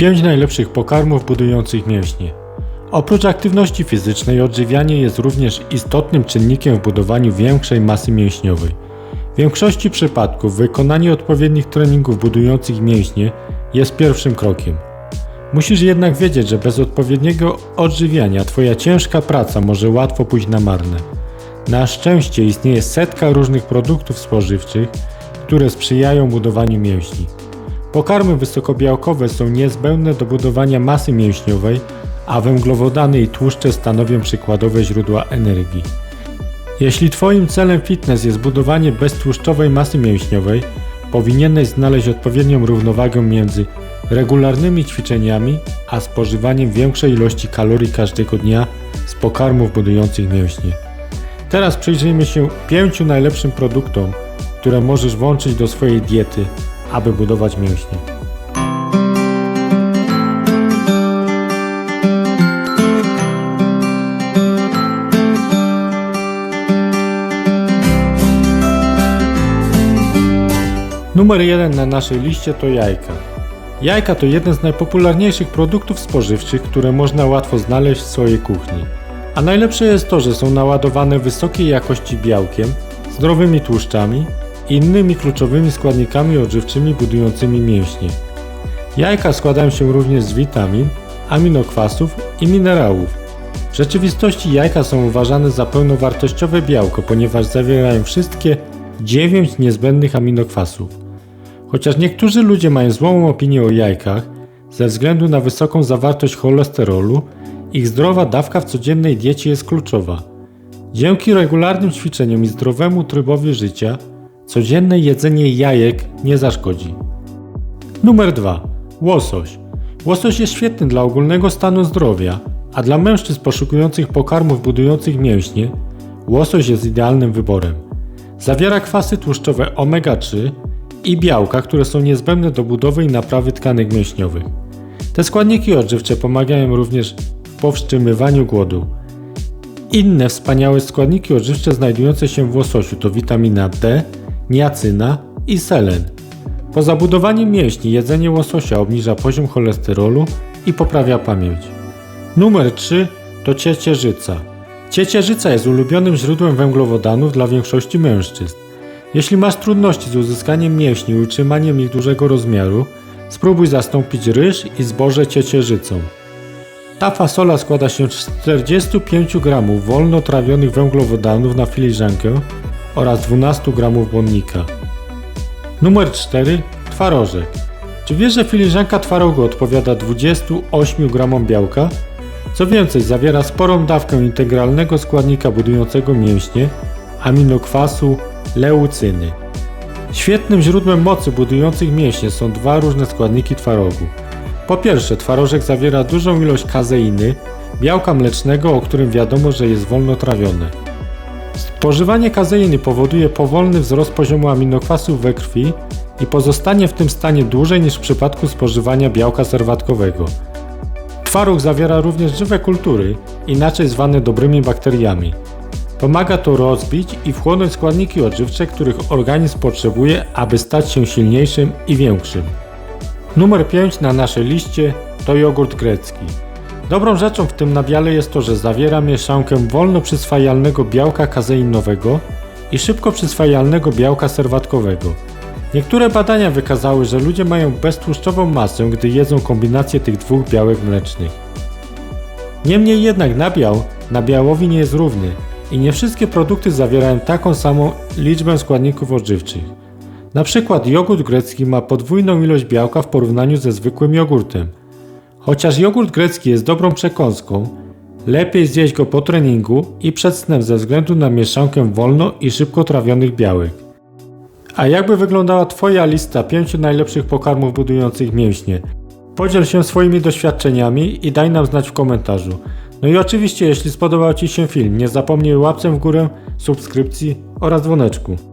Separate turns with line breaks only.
5 najlepszych pokarmów budujących mięśnie. Oprócz aktywności fizycznej, odżywianie jest również istotnym czynnikiem w budowaniu większej masy mięśniowej. W większości przypadków wykonanie odpowiednich treningów budujących mięśnie jest pierwszym krokiem. Musisz jednak wiedzieć, że bez odpowiedniego odżywiania Twoja ciężka praca może łatwo pójść na marne. Na szczęście istnieje setka różnych produktów spożywczych, które sprzyjają budowaniu mięśni. Pokarmy wysokobiałkowe są niezbędne do budowania masy mięśniowej, a węglowodany i tłuszcze stanowią przykładowe źródła energii. Jeśli Twoim celem fitness jest budowanie beztłuszczowej masy mięśniowej, powinieneś znaleźć odpowiednią równowagę między regularnymi ćwiczeniami a spożywaniem większej ilości kalorii każdego dnia z pokarmów budujących mięśnie. Teraz przyjrzyjmy się pięciu najlepszym produktom, które możesz włączyć do swojej diety, aby budować mięśnie. Numer jeden na naszej liście to jajka. Jajka to jeden z najpopularniejszych produktów spożywczych, które można łatwo znaleźć w swojej kuchni. A najlepsze jest to, że są naładowane wysokiej jakości białkiem, zdrowymi tłuszczami innymi kluczowymi składnikami odżywczymi budującymi mięśnie. Jajka składają się również z witamin, aminokwasów i minerałów. W rzeczywistości jajka są uważane za pełnowartościowe białko, ponieważ zawierają wszystkie 9 niezbędnych aminokwasów. Chociaż niektórzy ludzie mają złą opinię o jajkach ze względu na wysoką zawartość cholesterolu, ich zdrowa dawka w codziennej diecie jest kluczowa. Dzięki regularnym ćwiczeniom i zdrowemu trybowi życia, codzienne jedzenie jajek nie zaszkodzi. Numer 2. Łosoś. Łosoś jest świetny dla ogólnego stanu zdrowia, a dla mężczyzn poszukujących pokarmów budujących mięśnie, łosoś jest idealnym wyborem. Zawiera kwasy tłuszczowe omega-3 i białka, które są niezbędne do budowy i naprawy tkanek mięśniowych. Te składniki odżywcze pomagają również w powstrzymywaniu głodu. Inne wspaniałe składniki odżywcze znajdujące się w łososiu to witamina D, niacyna i selen. Po zabudowaniu mięśni jedzenie łososia obniża poziom cholesterolu i poprawia pamięć. Numer 3 to ciecierzyca. Ciecierzyca jest ulubionym źródłem węglowodanów dla większości mężczyzn. Jeśli masz trudności z uzyskaniem mięśni i utrzymaniem ich dużego rozmiaru, spróbuj zastąpić ryż i zboże ciecierzycą. Ta fasola składa się z 45 g wolno trawionych węglowodanów na filiżankę oraz 12 g błonnika. Numer 4. Twarożek. Czy wiesz, że filiżanka twarogu odpowiada 28 g białka? Co więcej, zawiera sporą dawkę integralnego składnika budującego mięśnie, aminokwasu leucyny. Świetnym źródłem mocy budujących mięśnie są dwa różne składniki twarogu. Po pierwsze, twarożek zawiera dużą ilość kazeiny, białka mlecznego, o którym wiadomo, że jest wolno trawione. Spożywanie kazeiny powoduje powolny wzrost poziomu aminokwasów we krwi i pozostanie w tym stanie dłużej niż w przypadku spożywania białka serwatkowego. Twaróg zawiera również żywe kultury, inaczej zwane dobrymi bakteriami. Pomaga to rozbić i wchłonąć składniki odżywcze, których organizm potrzebuje, aby stać się silniejszym i większym. Numer 5 na naszej liście to jogurt grecki. Dobrą rzeczą w tym nabiale jest to, że zawiera mieszankę wolno przyswajalnego białka kazeinowego i szybko przyswajalnego białka serwatkowego. Niektóre badania wykazały, że ludzie mają beztłuszczową masę, gdy jedzą kombinację tych dwóch białek mlecznych. Niemniej jednak nabiał nabiałowi nie jest równy, i nie wszystkie produkty zawierają taką samą liczbę składników odżywczych. Na przykład jogurt grecki ma podwójną ilość białka w porównaniu ze zwykłym jogurtem. Chociaż jogurt grecki jest dobrą przekąską, lepiej zjeść go po treningu i przed snem ze względu na mieszankę wolno i szybko trawionych białek. A jakby wyglądała Twoja lista pięciu najlepszych pokarmów budujących mięśnie? Podziel się swoimi doświadczeniami i daj nam znać w komentarzu. No i oczywiście, jeśli spodobał Ci się film, nie zapomnij łapcem w górę, subskrypcji oraz dzwoneczku.